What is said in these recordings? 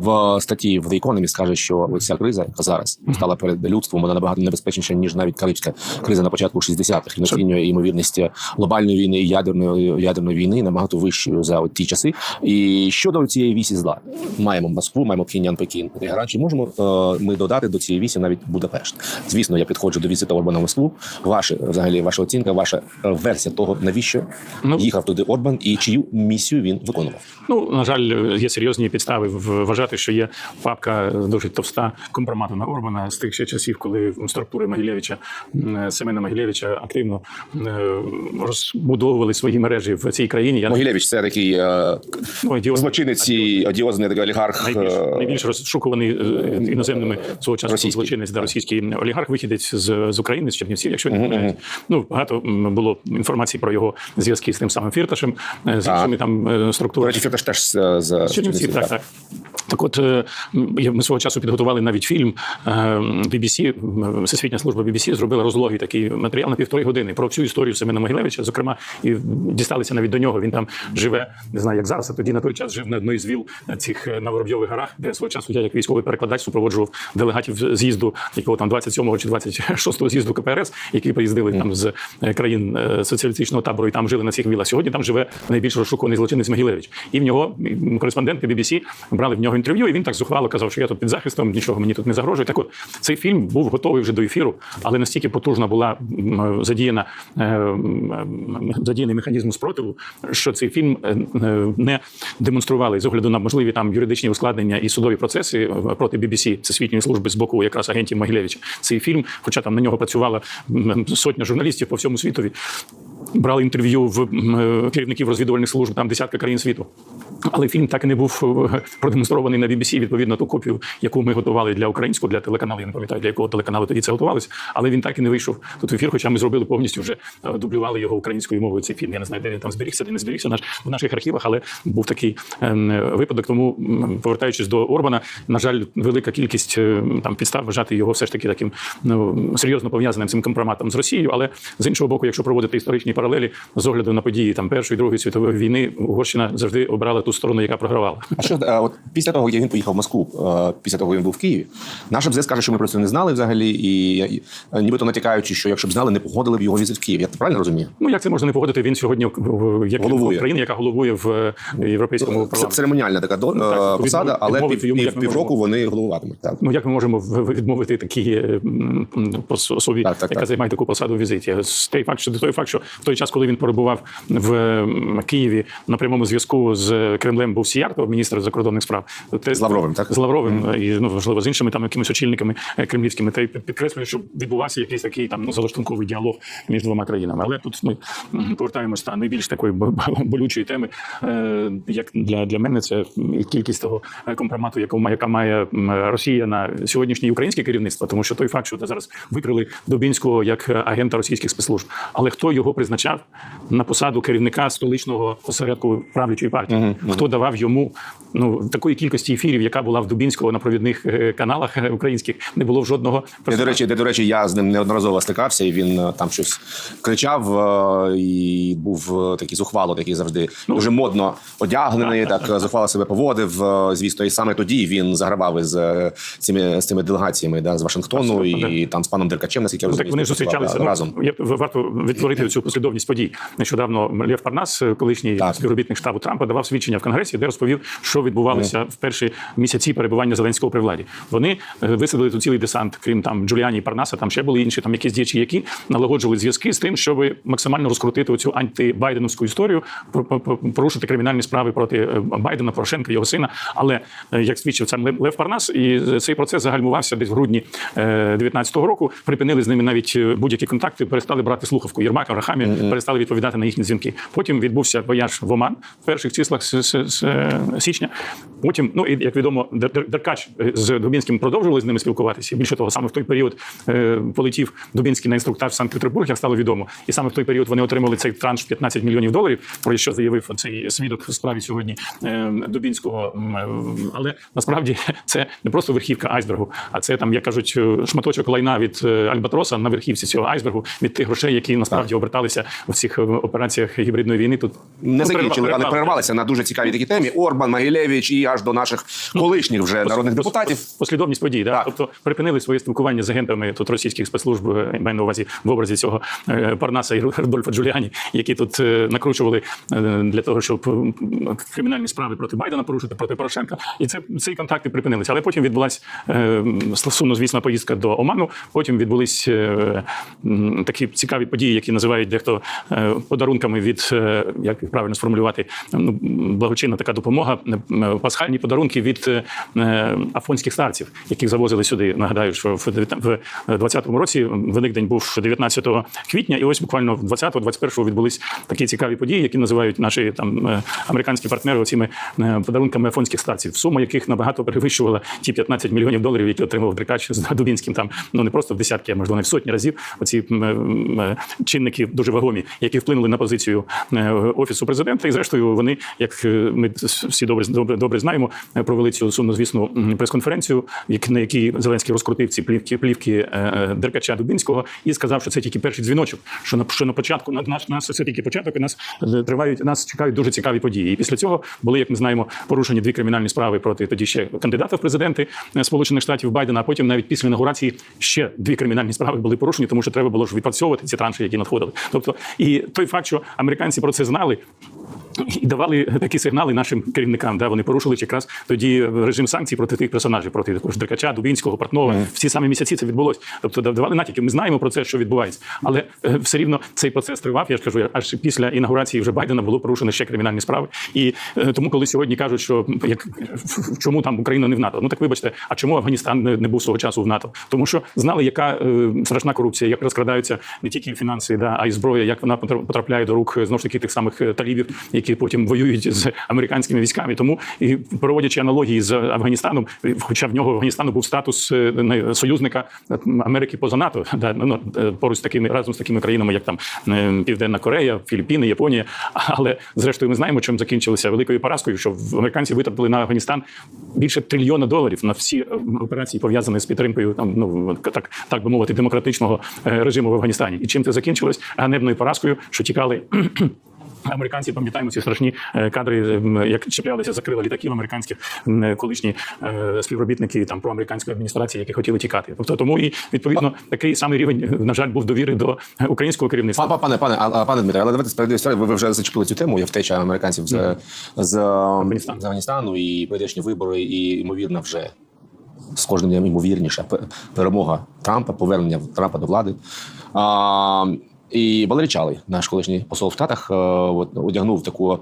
в статті в The Economist каже, що ця криза, яка зараз стала перед людством, вона набагато небезпечніша ніж навіть карибська криза на початку 60-х. І оцінює ймовірність глобальної війни і ядерної ядерної війни набагато вищою за от ті часи. І щодо цієї вісі зла, маємо Москву, маємо Пхеньян, Пекін, Тегеран. Чи можемо е, ми додати до цієї вісі навіть Будапешт? Звісно, я підходжу до візита Орбана в Москву. Ваша взагалі ваша оцінка, ваша е, версія того, навіщо Ну. їхав туди Орбан і чию місію він виконував. Ну на жаль, є серйозні підстави в- вважати, що є папка дуже товста компромату на Орбана з тих ще часів, коли структури Могилєвича Семена Могилєвича активно е, розбудовували свої мережі в цій країні. Я Могилєвич це такий е, ну, злочинець і одіозний такий олігарх. Найбільш, е, найбільш розшукуваний е, іноземними свого часу Російський. злочинець да, російський олігарх, вихідець з, з України, з Чернівців, якщо не помиляюсь. Ну багато було інформації про його зв'язки з тим самим Фірташем, е, з іншими там е, структурами. Фірташ теж з, з З Чернівців, так, так. Так от е, ми свого часу підготували навіть фільм е, BBC, м, Всесвітня служба BBC зробила розлогий такий матеріал на півтори години про всю історію Семена Могилевича. Зокрема, і дісталися навіть до нього. Він там живе, не знаю, як зараз, а тоді на той час жив на одній з віл цих е, на Воробйових горах, де свого часу я як військовий перекладач супроводжував делегатів з'їзду, якого там 27-го чи 26-го з'їзду КПРС, які приїздили там з е, країн е, соціалістичного табору і там жили на цих вілах. Сьогодні там живе найбільш розшукуваний злочинець Могилевич. І в нього кореспонденти BBC брали в нього інтерв'ю, і він так зухвало казав, що я тут під захистом, нічого мені тут не загрожує. Так от цей фільм був готовий вже до ефіру, але настільки потужна була задіяна е, задіяний механізм спротиву, що цей фільм е, е, не демонстрували з огляду на можливі там юридичні ускладнення і судові процеси е, проти BBC, всесвітньої служби з боку якраз агентів Могилевича. Цей фільм, хоча там на нього працювала сотня журналістів по всьому світові, брали інтерв'ю в е, керівників розвідувальних служб там десятка країн світу. Але фільм так і не був е, продемонстрований на BBC, відповідно ту копію, яку ми готували для українського, для телеканалу. Я не пам'ятаю, для якого телеканалу тоді це готувалося. Але він так і не вийшов тут в ефір, хоча ми зробили повністю вже е, дублювали його українською мовою. Цей фільм. Я не знаю, де він там зберігся, де не зберігся наш в наших архівах, але був такий е, випадок. Тому повертаючись до Орбана, на жаль, велика кількість е, там підстав вважати його все ж таки таким ну серйозно пов'язаним цим компроматом з Росією. Але з іншого боку, якщо проводити історичні паралелі з огляду на події там першої другої світової війни, Угорщина завжди обрала ту сторону, яка програвала. А що от після того, як він поїхав в Москву, е, після того, як він був в Києві, наша МЗС каже, що ми про це не знали взагалі, і, е, нібито натякаючи, що якщо б знали, не погодили б його візит в Київ. Я правильно розумію? Ну як це можна не погодити? Він сьогодні як Головує. країна, яка головує в е, європейському Це парламенті. церемоніальна така до- так, е, посада, але пів, йому, пів, півроку вони головуватимуть. Так. Ну як ми можемо відмовити пос- особі, Так, так, яка так. займає таку посаду в візиті? З той факт, що той факт, що в той час, коли він перебував в Києві на прямому зв'язку з Кремлем, був Сіяртов, міністр закордонних справ. Те- З Лавровим, так? з Лавровим і ну можливо з іншими там якимись очільниками е, кремлівськими. Та й під- підкреслює, що відбувався якийсь такий там ну залаштунковий діалог між двома країнами. Але тут ми м, повертаємось до найбільш такої бо- бо- болючої теми, е, як для, для мене це кількість того компромату, яку має- яка має Росія на сьогоднішнє українське керівництво, тому що той факт, що зараз викрили Дубінського як агента російських спецслужб, але хто його призначав на посаду керівника столичного осередку правлячої партії? Хто давав йому ну такої кількості ефірів, яка була в Дубінського на провідних е, каналах е, українських, не було в жодного Де, до речі, де, до речі, я з ним неодноразово стикався, і він е, там щось кричав і був такий зухвало, такий завжди дуже модно одягнений, так е, зухвало себе поводив. Звісно, і саме тоді він загравав із цими з цими делегаціями да, з Вашингтону Абсолютно, і там з паном Деркачем, наскільки я Ну, розумію, так вони зустрічалися ну, разом. Я варто відтворити цю послідовність подій. Нещодавно Лев Парнас, колишній Так. співробітник штабу Трампа, давав свідчення в Конгресі, де розповів, що відбувалося в перші місяці перебування Зеленського при владі. Вони е, висадили тут цілий десант, крім там Джуліані і Парнаса, там ще були інші там якісь діячі, які налагоджували зв'язки з тим, щоб максимально розкрутити оцю антибайденовську історію, порушити кримінальні справи проти е, Байдена, Порошенка, його сина. Але е, як свідчив сам Лев Парнас, і цей процес загальмувався десь в грудні 19-го року. Припинили з ними навіть будь-які контакти, перестали брати слухавку Єрмака, Рахамі, перестали відповідати на їхні дзвінки. Потім відбувся вояж в Оман в перших числах з, е, січня. Потім, ну і як відомо, Дер- Дер- Деркач е, з Дубінським продовжували з ними спілкуватися. Більше того, саме в той період е, полетів Дубінський на інструктаж в Санкт-Петербург, як стало відомо. І саме в той період вони отримали цей транш 15 мільйонів доларів, про що заявив цей свідок в справі сьогодні Дубінського. Але насправді це не просто верхівка айсбергу, а це там, як кажуть, шматочок лайна від Альбатроса на верхівці цього айсбергу від тих грошей, які насправді оберталися у цих операціях гібридної війни. Тут Не Ну, закінчили, але перервалися на дуже цікавій такій темі. Орбан, Магілевич і аж до наших колишніх вже народних депутатів. Послідовність подій, да? Так. тобто припинили своє спілкування з агентами тут російських спецслужб, е, маю на увазі в образі цього е, Парнаса і Рудольфа Джуліані, які тут е, накручували для того, щоб кримінальні справи проти Байдена порушити, проти Порошенка. І це ці контакти припинилися. Але потім відбулася сумно, звісно, поїздка до Оману. Потім відбулись такі цікаві події, які називають дехто подарунками від як правильно сформулювати, ну благочинна така допомога, е, пасхальні подарунки від е, е, афонських старців, яких завозили сюди. Нагадаю, що в 2020 році Великдень був 19 квітня, і ось буквально в 20-21 відбулись такі цікаві події, які називають наші там е, американські партнери цими подарунками афонських старців, сума яких набагато перевищувала ті 15 мільйонів доларів, які отримав Дрикач з Дубінським. Там ну не просто в десятки, а можливо не в сотні разів. Оці е, чинники дуже вагомі, які вплинули на позицію е, офісу президента. І зрештою вони, як е, ми всі добре добре, добре знаємо, е, провели цю сумнозвісну прес-конференцію, як- на якій Зеленський розкрутив ці плівки плівки е, е, Деркача Дубінського і сказав, що це тільки перший дзвіночок. Що на що на початку на наш нас це тільки початок, і нас тривають нас чекають дуже цікаві події. І після цього були, як ми знаємо, порушені дві кримінальні справи проти тоді ще кандидата в президенти Сполучених Штатів Байдена. А потім навіть після інаугурації ще дві кримінальні справи були порушені, тому що треба було ж відпрацьовувати ці транші, які надходили. Тобто, і той факт, що американці про це знали. І давали такі сигнали нашим керівникам. Да, вони порушили якраз тоді режим санкцій проти тих персонажів, проти також Деркача, Дубінського, Портнова. В ці самі місяці це відбулося. Тобто давали натяки. Ми знаємо про це, що відбувається, але е, все рівно цей процес тривав. Я ж кажу, аж після інаугурації вже Байдена було порушено ще кримінальні справи. І е, тому, коли сьогодні кажуть, що як чому там Україна не в НАТО, ну так вибачте, а чому Афганістан не, не був свого часу в НАТО? Тому що знали, яка е, страшна корупція, як розкрадаються не тільки фінанси, да, а й зброя, як вона потра- потрапляє до рук знову ж таки тих самих талібів, які потім воюють з американськими військами. Тому і проводячи аналогії з Афганістаном, хоча в нього в Афганістану був статус е, союзника Америки поза НАТО, да, ну, е, поруч з такими разом з такими країнами, як там е, Південна Корея, Філіппіни, Японія. Але зрештою ми знаємо, чим закінчилося великою поразкою, що американці витратили на Афганістан більше трильйона доларів на всі операції, пов'язані з підтримкою там, ну так, так би мовити, демократичного режиму в Афганістані. І чим це закінчилось? Ганебною поразкою, що тікали. Американці пам'ятаємо ці страшні е, кадри, як чіплялися, закрили літаків американських колишні е, співробітники там проамериканської адміністрації, які хотіли тікати. Тобто тому і відповідно такий самий рівень, е, на жаль, був довіри до е, українського керівництва. Па- Пане, пане, а- пане Дмитре, але давайте справді історію. Ви вже зачепили цю тему. Є втеча американців з, з, Афганістану. з Афганістану і прийдешні вибори, і ймовірно вже з кожним днем ймовірніша перемога Трампа, повернення Трампа до влади. А, і Валерій Чалий, наш колишній посол в Штатах, е, от, одягнув таку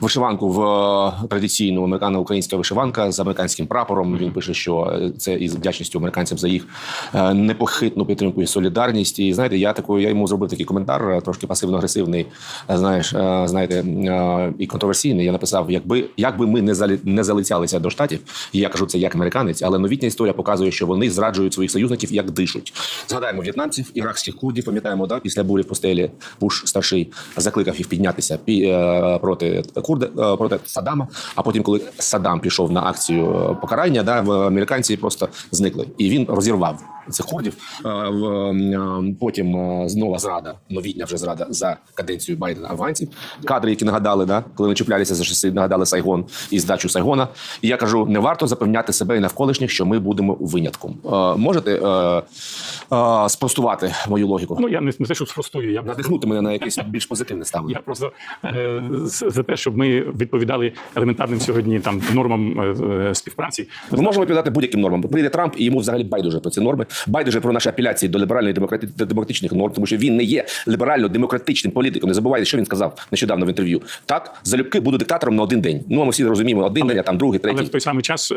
вишиванку в е, традиційну американо-українська вишиванка з американським прапором. Він пише, що це із вдячністю американцям за їх е, непохитну підтримку і солідарність. І знаєте, я такою я йому зробив такий коментар, трошки пасивно-агресивний, знаєш, знаєте, і контроверсійний. Я написав: якби якби ми не залі не залицялися до штатів, і я кажу це як американець, але новітня історія показує, що вони зраджують своїх союзників як дишуть. Згадаємо в'єтнамців, іракських курдів, пам'ятаємо, да, після бурі в пустелі Буш старший закликав їх піднятися пі- е, проти курди е, проти Саддама. А потім, коли Саддам пішов на акцію е, покарання, да, американці просто зникли, і він розірвав цих курдів. Е, е, Потім е, знову зрада, новітня вже зрада за каденцію Байдена афганців. Кадри, які нагадали, да, коли вони чіплялися за часи, нагадали Сайгон і здачу Сайгона. І я кажу, не варто запевняти себе і навколишніх, що ми будемо винятком. Можете спростувати мою логіку? Ну я не, те, що спростую, я Надихнути мене на якесь більш позитивне ставлення. Я просто за те, щоб ми відповідали елементарним сьогодні там нормам співпраці. Ми можемо відповідати будь-яким нормам. Прийде Трамп, і йому взагалі байдуже про ці норми. Байдуже про наші апеляції до ліберальної демократи- демократичних норм, тому що він не є ліберально-демократичним політиком. Не забувайте, що він сказав нещодавно в інтерв'ю. Так, залюбки буду диктатором на один день. Ну а ми всі розуміємо, один день, а там другий, Але в третій. той самий час е,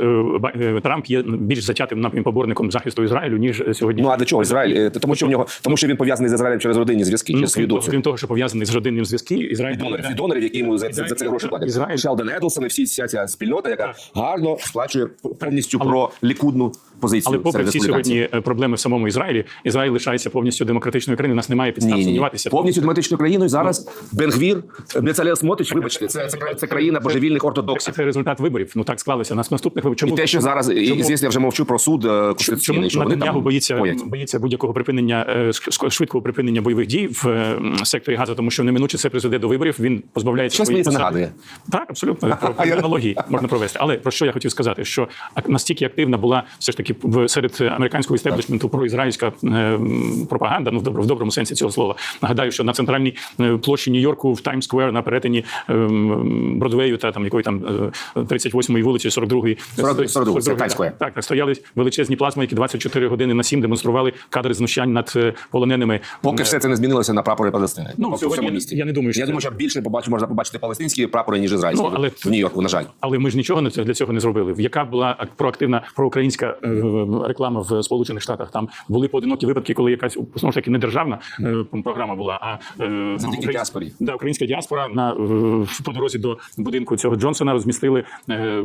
е, Трамп є більш затятим напрямом поборником захисту Ізраїлю ніж е, сьогодні. Ну а для чого Ізраїль? Тому що в нього, тому що він пов'язаний з Ізраїлем через родинні зв'язки, через свою крім, доцю. крім того, що пов'язаний з родинним зв'язки, Ізраїль Донорів, від донорів, які йому за, за, це гроші платять. Ізраїль. Шелдон Едлсон і всі вся ця спільнота, яка гарно сплачує повністю про лікудну позицію Але попри всі сьогодні е, проблеми в самому Ізраїлі, Ізраїль лишається повністю демократичною країною. У нас немає підстав Ні, ні, ні. сумніватися. повністю демократичною країною зараз Бенгвір, Бецалел Смотрич, вибачте, це, це, це країна божевільних ортодоксів. Це результат виборів. Ну так склалося. Нас наступних виборів. Чому І те, що зараз, і, звісно, я вже мовчу про суд е, Чому там боїться боять. боїться будь-якого припинення е, швидкого припинення бойових дій в е, секторі Газа, тому що неминуче це призведе до виборів. Він позбавляється Щось своєї нагадує. Так, абсолютно про аналогії можна провести. Але про що я хотів сказати, що настільки активна була все ж таки в серед американського істеблішменту проізраїльська е, пропаганда, ну в доброму, в доброму сенсі цього слова. Нагадаю, що на центральній е, площі Нью-Йорку в Таймс Сквер на перетині е, Бродвею та там якої там е, 38-ї вулиці, 42-ї 42-й, це 42-й, Times так, Square. так, так, стояли величезні плазми, які 24 години на 7 демонстрували кадри знущань над полоненими. Поки все це не змінилося на прапори Палестини. Ну, сьогодні місті. я не думаю, що я думаю, що більше побачу, можна побачити палестинські прапори, ніж ізраїльські. Ну, але- в Нью-Йорку, на жаль. Але ми ж нічого для цього не зробили. Яка була проактивна проукраїнська реклама в Сполучених Штатах? Там були поодинокі випадки, коли якась знову ж таки не державна е, програма була, а е, Завдяки діаспорі. Да, українська діаспора на по дорозі до будинку цього Джонсона розмістили е,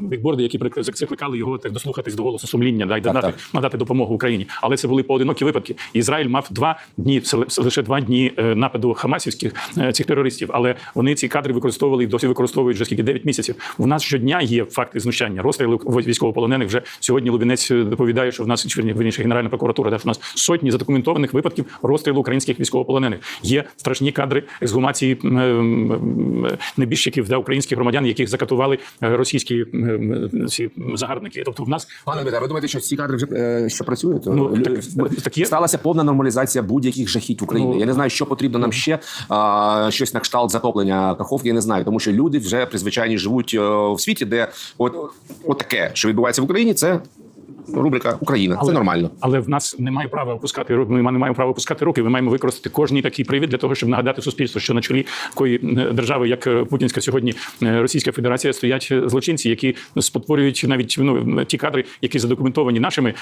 бікборди, які закликали його так дослухатись до голосу сумління, да, і надати, так. надати допомогу Україні. Але це були поодинокі випадки. Ізраїль мав два дні, лише два дні нападу хамасівських цих терористів. Але вони ці кадри використовували і досі використовують вже скільки 9 місяців. У нас щодня є факти знущання, розстріли військовополонених. Вже сьогодні Лубінець доповідає, що в нас верніше, Генеральна прокуратура, де в нас сотні задокументованих випадків розстрілу українських військовополонених. Є страшні кадри ексгумації небіжчиків да, українських громадян, яких закатували е, російські ці загарбники. Тобто, в нас Пане Дмитре, ви думаєте, що ці кадри вже е, що працюють? Ну, Лю- так- так є. Сталася повна нормалізація будь-яких жахіть України. Ну, я не знаю, що потрібно нам ще а, щось на кшталт затоплення Каховки. Я не знаю, тому що люди вже призвичайні живуть е, в світі, де от, от таке, що відбувається в Україні, це рубрика Україна. Це нормально. Але в нас немає права опускати руки. Ми не маємо права опускати руки. Ми маємо використати кожний такий привід для того, щоб нагадати суспільству, що на чолі такої е, держави, як е, Путінська сьогодні е, Російська Федерація, стоять злочинці, які спотворюють навіть ну, ті кадри, які задокументовані нашими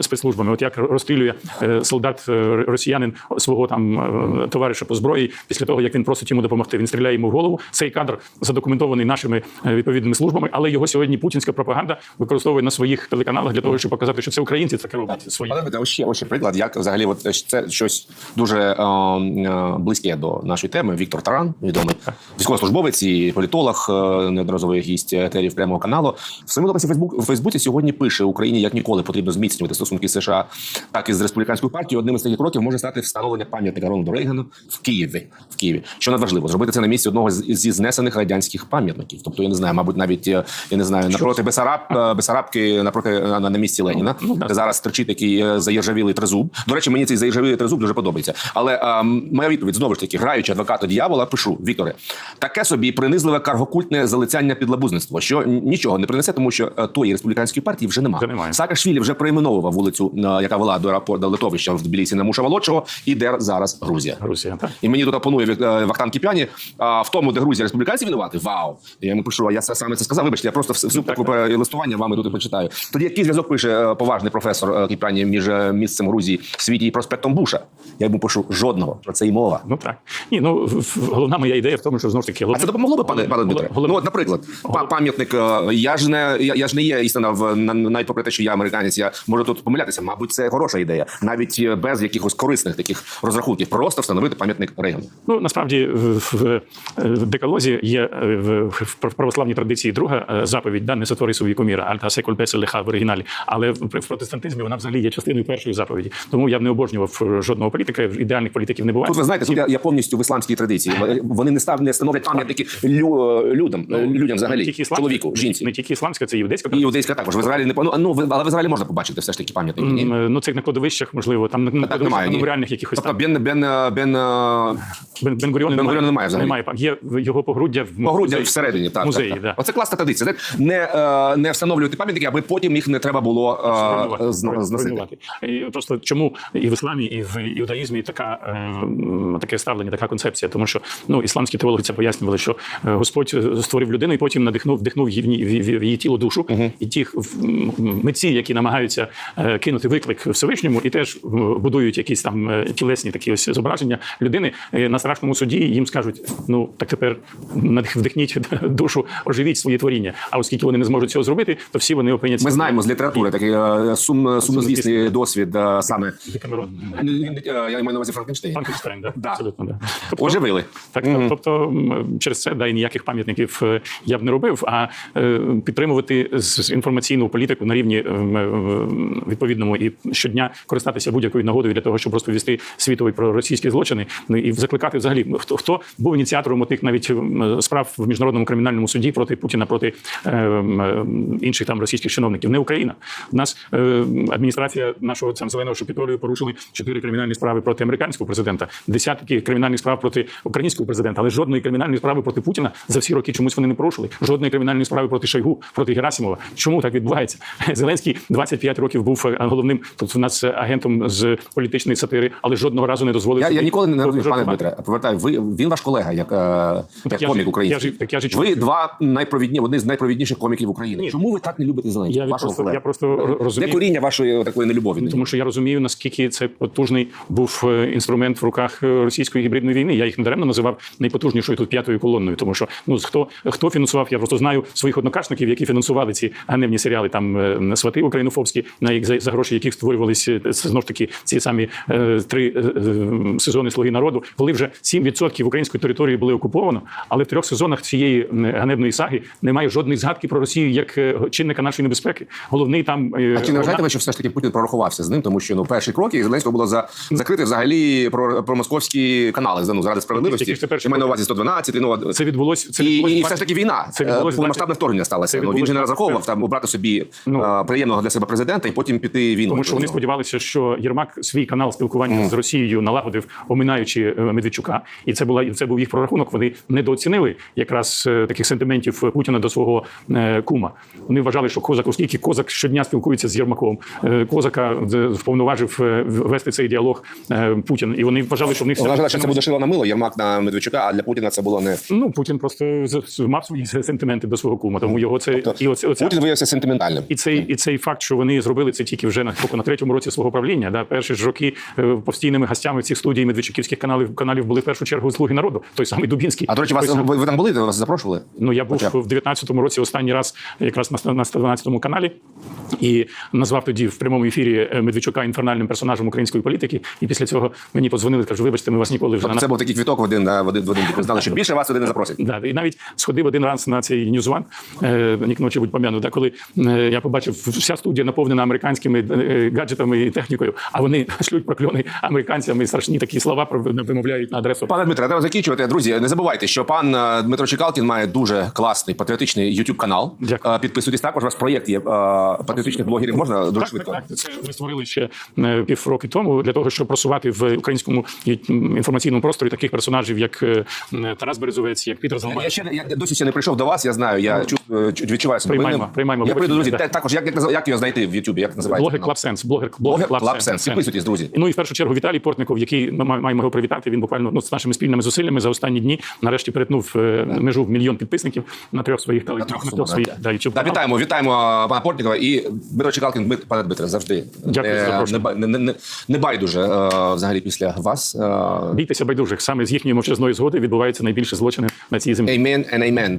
спецслужбами. От як розстрілює солдат росіянин свого там товариша по зброї після того, як він просить йому допомогти. Він стріляє йому в голову. Цей кадр задокументований нашими відповідними службами, але його сьогодні путінська пропаганда використовує на своїх телеканалах для того, щоб показати, що це українці таке роблять свої. Ось ще, ось ще приклад, як взагалі, от е, це щось дуже е, е, близьке до нашої теми. Віктор Таран, відомий військовослужбовець і політолог, е, неодноразовий гість етерів прямого каналу. В своєму дописі Фейсбук у Фейсбуці сьогодні пише Україні як ніколи потрібно зміцнювати стосунки з США, так і з республіканською партією. Одним із таких кроків може стати встановлення пам'ятника Рональду Рейгану в Києві. В Києві, що надважливо, зробити це на місці одного зі знесених радянських пам'ятників. Тобто, я не знаю, мабуть, навіть е, я не знаю, напроти Бесараб, е, Бесарабки, напроти на, на місці Леніна, де зараз стерчить такий е, заіржавілий тризуб. До речі, мені цей заіржавілий тризуб дуже подобається. Але е, моя відповідь знову ж таки, граючи адвоката дьявола, пишу Вікторе, таке собі принизливе каргокультне залицяння підлабузництво, що нічого не принесе, тому що е, тої республіканської партії вже немає. Немає. Саакашвілі вже перейменовував вулицю, яка вела до аеропорту литовища в Тбілісі на Муша Молодшого, і де зараз Грузія. Росія, так. І мені тут опонує Вахтан Кіпяні а, в тому, де Грузія республіканці винувати. Вау! Я йому пишу, а я саме це сказав. Вибачте, я просто всю таку листування вами тут і почитаю. Тоді який зв'язок пише е, поважний професор е, між е, місцем Грузії в світі і проспектом Буша? Я йому пишу жодного. Про це й мова. Ну так. Ні, ну головна моя ідея в тому, що знову ж таки А це допомогло би, пане пане Дмитре? Головне- Ну, от, наприклад, па- пам'ятник. е, Я ж не я, я ж не є істина в навіть попри те, що я американець. Я можу тут помилятися. Мабуть, це хороша ідея, навіть без якихось корисних таких розрахунків. Просто встановити пам'ятник Рейгану. Ну насправді в, декалозі є в, в православній традиції друга заповідь да, не сотвори собі куміра, альта секуль песе в оригіналі. Але в, в протестантизмі вона взагалі є частиною першої заповіді. Тому я б не обожнював е, жодного політика. Ідеальних політиків не буває. Тут ви знаєте, тут я, я повністю в ісламській традиції. Вони не став не становлять пам'ятники лю, людям, людям взагалі, тільки ісламська, чоловіку, жінці. не тільки ісламська, це євдейська І іудейська також. В Ізраїлі не ну, ну, але в Ізраїлі можна побачити все ж таки пам'ятники. Ні? Ну, це на кладовищах, можливо, там на Так немає. ні. меморіальних якихось Тобто там. Бен, бен, бен, е, Бен, Бенгуріона Бен-Гуріона немає взагалі. Немає. Є його погруддя в погруддя музеї. всередині. Так, музеї, так, так. да. Оце класна традиція. Знаєте, Не, е, не встановлювати пам'ятники, аби потім їх не треба було е, зносити. Просто чому і в ісламі, і в іудаїзмі така е, таке ставлення, така концепція, тому що ну ісламські теологи це пояснювали, що е, Господь створив людину і потім надихнув, вдихнув її тіло душу, і ті митці, які намагаються е, кинути виклик Всевишньому, і теж будують якісь там е, тілесні такі ось зображення людини е, на страшному суді. Їм скажуть: ну так тепер вдихніть душу, оживіть свої творіння. А оскільки вони не зможуть цього зробити, то всі вони опиняться. Ми знаємо з літератури такий е, сум, сумнозвісний досвід е, саме. Е, Я маю на увазі Франкенштейн. Франкенштейн, да. Да. абсолютно да. Тобто, Оживили. так, так, тобто через це да, і ніяких пам'ятників е, я б не робив, а е, підтримувати з- інформаційну політику на рівні е, відповідному і щодня користатися будь-якою нагодою для того, щоб розповісти світові про російські злочини. Ну і закликати взагалі хто хто був ініціатором тих навіть справ в міжнародному кримінальному суді проти Путіна, проти е, інших там російських чиновників. Не Україна. У нас е, адміністрація нашого там зеленого шапітолію порушили чотири кримінальні справи проти американського президента, десятки кримінальних справ проти українського президента, але жодної кримінальної справи проти Путіна за всі роки чомусь вони не порушили. Жодної кримінальної справи проти Шойгу, проти Герасимова. Чому так відбувається? Зеленський 25 років був е, головним тут у нас е, агентом з політичної сатири, але жодного разу не дозволив. Я, я ніколи не розумів, пане. Дмитре. Повертаю, ви він ваш колега, як, е, як я комік український. я я ж ви два найпровідні, одні з найпровідніших коміків України. Ні. Чому ви так не любите Зеленського? Я просто, я просто ро- Де коріння вашої такої нелюбові? Тому що я розумію, наскільки це потужний був е, інструмент в руках е, російської гібридної війни. Я їх недаремно називав найпотужнішою тут п'ятою колонною. Тому що ну хто хто фінансував, я просто знаю своїх однокашників, які фінансували ці ганебні серіали, там е, свати українофобські, на їх за, за гроші яких створювалися е, знову ж таки ці самі е, три е, е, сезони Слуги народу, коли вже 7% української території були окуповано, але в трьох сезонах цієї ганебної саги немає жодної згадки про Росію як е, чинника нашої небезпеки. Головний там е, А чи не вважаєте ви, що все ж таки Путін прорахувався з ним, тому що ну перший крок і Зеленського було за закрити взагалі про, про московські канали ну, заради справедливості. Я маю на увазі 112, ну Це відбулось це і, відбулось і 20 все ж таки війна. Це Е, відбулось повномасштабне вторгнення сталося. Ну, він же не розраховував там обрати собі Ну. е, приємного для себе президента і потім піти війну. Тому що вони сподівалися, що Єрмак свій канал спілкування з Росією налагодив, оминаючи е, Медведчука, і це була це був їх прорахунок. Вони недооцінили якраз е, таких сентиментів Путіна до свого е, кума. Вони вважали, що козак, оскільки козак щодня спілкується з Єрмаком, е, козака е, вповноважив е, вести цей діалог Путін. І вони вважали, що в них Вважали, що це буде шило на мило, Єрмак на Медведчука, а для Путіна це було не Ну Путін просто мав свої сентименти до свого кума. Тому його це і оце, оце Путін виявився сентиментальним. І цей, і цей факт, що вони зробили це тільки вже на поки на третьому році свого правління. Да, перші ж роки постійними гостями цих студій медведчуківських каналів каналів були в першу чергу слуги народу. Той самий Дубінський. А до речі, вас сам- ви, ви там були? Вас запрошували? Ну я був Хоча в 19-му році останній раз, якраз на на 112-му каналі, і назвав тоді в прямому ефірі е, Медведчука інфернальним персонажем української політики. І після цього мені подзвонили, кажу, вибачте, ми вас ніколи вже Тобто це був такий квіток в один, да, в один, в один. Ви знали, що більше вас сюди не запросять. Да, і навіть сходив один раз на цей One, е, ночі будь пом'яну, да, коли е, я побачив, вся студія наповнена американськими е, гаджетами і технікою, а вони шлють прокльони американцям і страшні такі слова вимовляють на адресу. Пане Дмитре, треба закінчувати. Друзі, не забувайте, що пан е, Дмитро Чекалкін має дуже класний патріотичний youtube канал. Дякую. Підписуйтесь також. У вас проєкт є е, патріотичних блогерів. Можна дуже Так, швидко. так, так. Це ми створили ще е, півроки тому для того, щоб просувати в українському інформаційному просторі таких персонажів, як е, Тарас Березовець, як Пітер Залмай. Я ще я досі ще не прийшов до вас. Я знаю. Я чу, е, відчуваю себе Приймаємо, винним. приймаємо. Я прийду, друзі. Да. Також як, як, як його знайти в Ютубі? Як називається? Блогер Sense. Блогер, Блогер блогер Підписуйтесь, друзі. Ну і в першу чергу Віталій Портников, який ми маємо його привітати. Він буквально ну, з нашими спільними зусиллями за останні дні нарешті перетнув е, межу в мільйон підписників на трьох своїх трьох на своїх каналах. вітаємо, вітаємо пана Портнікова і Дмитро Чекалкін. Пане Дмитре, завжди Дякую за не, запрошення. не, не, не, не байдуже е, взагалі після вас. Е, Бійтеся байдужих. Саме з їхньої мовчазної згоди відбуваються найбільші злочини на цій землі. Amen and amen.